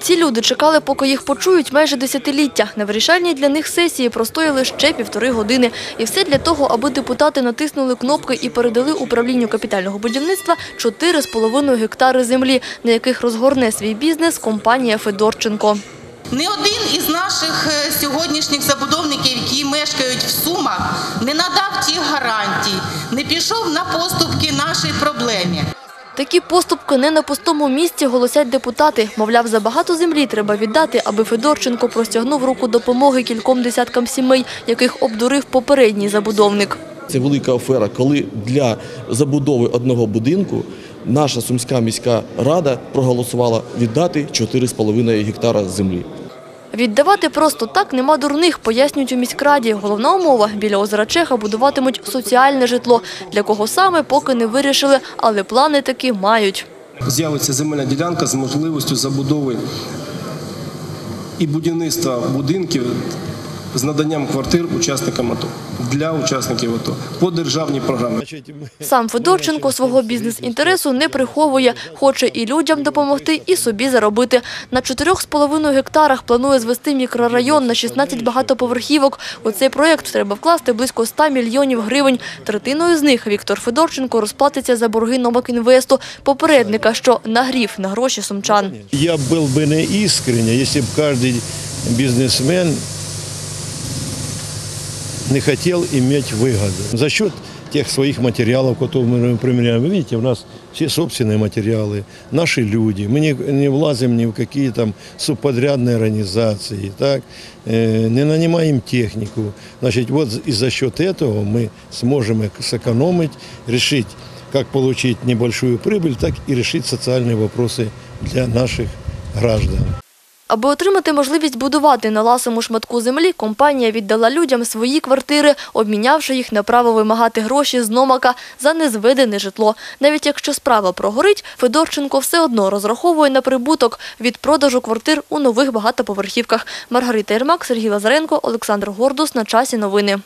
Ці люди чекали, поки їх почують майже десятиліття. На вирішальній для них сесії простояли ще півтори години. І все для того, аби депутати натиснули кнопки і передали управлінню капітального будівництва 4,5 гектари землі, на яких розгорне свій бізнес компанія Федорченко. Ні один із наших е, сьогоднішніх забудовників, які мешкають в Сумах, не надав тих гарантій, не пішов на поступки нашій проблемі. Такі поступки не на пустому місці, голосять депутати. Мовляв, забагато землі треба віддати, аби Федорченко простягнув руку допомоги кільком десяткам сімей, яких обдурив попередній забудовник. Це велика афера, коли для забудови одного будинку наша Сумська міська рада проголосувала віддати 4,5 гектара землі. Віддавати просто так нема дурних, пояснюють у міськраді. Головна умова – біля озера Чеха будуватимуть соціальне житло. Для кого саме, поки не вирішили, але плани таки мають. з'явиться земельна ділянка з можливістю забудови і будівництва будинків з наданням квартир учасникам АТО для учасників АТО по державній програмі. Сам Федорченко свого бізнес-інтересу не приховує. Хоче і людям допомогти, і собі заробити. На 4,5 гектарах планує звести мікрорайон на 16 багатоповерхівок. У цей проєкт треба вкласти близько 100 мільйонів гривень. Третиною з них Віктор Федорченко розплатиться за борги Новакінвесту, попередника, що нагрів на гроші сумчан. Я был бы не искренне, если бы каждый бизнесмен не хотел иметь выгоду. За счет тех своих материалов, которые мы применяем. Вы видите, у нас все собственные материалы, наши люди. Мы не, не влазим ни в какие там субподрядные организации, так? Э, не нанимаем технику. Значит, вот и за счет этого мы сможем эк- сэкономить, решить, как получить небольшую прибыль, так и решить социальные вопросы для наших граждан. Аби отримати можливість будувати на ласому шматку землі, компанія віддала людям свої квартири, обмінявши їх на право вимагати гроші з номака за незведене житло. Навіть якщо справа прогорить, Федорченко все одно розраховує на прибуток від продажу квартир у нових багатоповерхівках. Маргарита Єрмак, Сергій Лазаренко, Олександр Гордус. На часі новини.